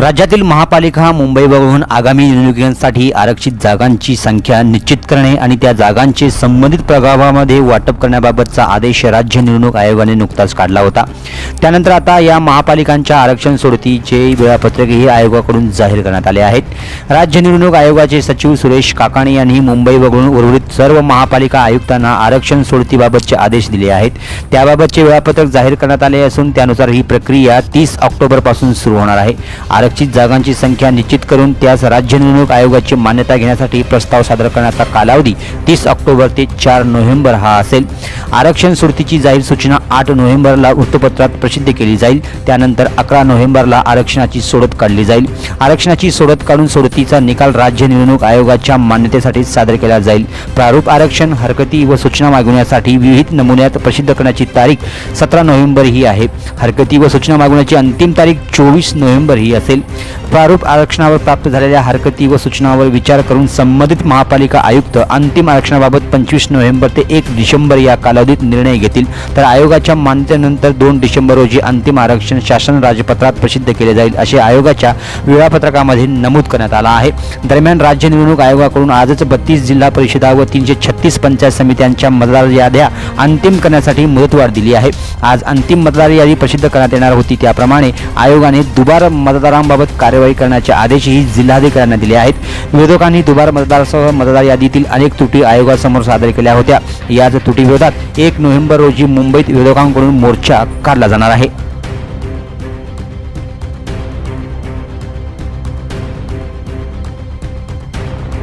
राज्यातील महापालिका मुंबई वगळून आगामी निवडणुकांसाठी आरक्षित जागांची संख्या निश्चित करणे आणि त्या जागांचे संबंधित प्रभावामध्ये वाटप करण्याबाबतचा आदेश राज्य निवडणूक आयोगाने नुकताच काढला होता. त्यानंतर आता या महापालिकांच्या आरक्षण सोडतीचे वेळापत्रकही आयोगाकडून जाहीर करण्यात आले आहेत. राज्य निवडणूक आयोगाचे सचिव सुरेश काकाणी यांनी मुंबई वगळून उर्वरित सर्व महापालिका आयुक्तांना आरक्षण सोडतीबाबतचे आदेश दिले आहेत. त्याबाबतचे वेळापत्रक जाहीर करण्यात आले असून त्यानुसार ही प्रक्रिया तीस ऑक्टोबरपासून सुरू होणार आहे. आरक्षित जागांची संख्या निश्चित करून त्यास राज्य निवडणूक आयोगाची मान्यता घेण्यासाठी प्रस्ताव सादर करण्याचा कालावधी तीस ऑक्टोबर ते चार नोव्हेंबर हा असेल. आरक्षण सोडतीची जाहीर सूचना आठ नोव्हेंबरला वृत्तपत्रात प्रसिद्ध केली जाईल. त्यानंतर अकरा नोव्हेंबरला आरक्षणाची सोडत काढली जाईल. आरक्षणाची सोडत काढून सोडतीचा निकाल राज्य निवडणूक आयोगाच्या मान्यतेसाठी सादर केला जाईल. प्रारूप आरक्षण हरकती व सूचना मागवण्यासाठी विविध नमुन्यात प्रसिद्ध करण्याची तारीख सतरा नोव्हेंबर ही आहे. हरकती व सूचना मागवण्याची अंतिम तारीख चोवीस नोव्हेंबर ही असेल. प्रारूप आरक्षणावर प्राप्त झालेल्या हरकती व सूचनांवर विचार करून संबंधित महापालिका आयुक्त अंतिम आरक्षणाबाबत पंचवीस नोव्हेंबर ते एक डिसेंबर या कालावधीत निर्णय घेतील. तर आयोगाच्या मान्यतेनंतर दोन डिसेंबर रोजी अंतिम आरक्षण शासन राजपत्रात प्रसिद्ध केले जाईल असे आयोगाच्या वेळापत्रकामध्ये नमूद करण्यात आला आहे. दरम्यान राज्य निवडणूक आयोगाकडून आजच बत्तीस जिल्हा परिषदा व तीनशे छत्तीस पंचायत समित्यांच्या मतदार याद्या अंतिम करण्यासाठी मुदतवाढ दिली आहे. आज अंतिम मतदार यादी प्रसिद्ध करण्यात येणार होती. त्याप्रमाणे आयोगाने दुबार मतदारांबाबत कार्यवाही करण्याचे आदेशही जिल्हाधिकाऱ्यांना दिले आहेत. विरोधकांनी दुबार मतदारसह मतदार यादीतील अनेक त्रुटी आयोगासमोर सादर केल्या होत्या. याच त्रुटीविरोधात एक नोव्हेंबर रोजी मुंबईत विरोधकांकडून मोर्चा काढला जाणार आहे.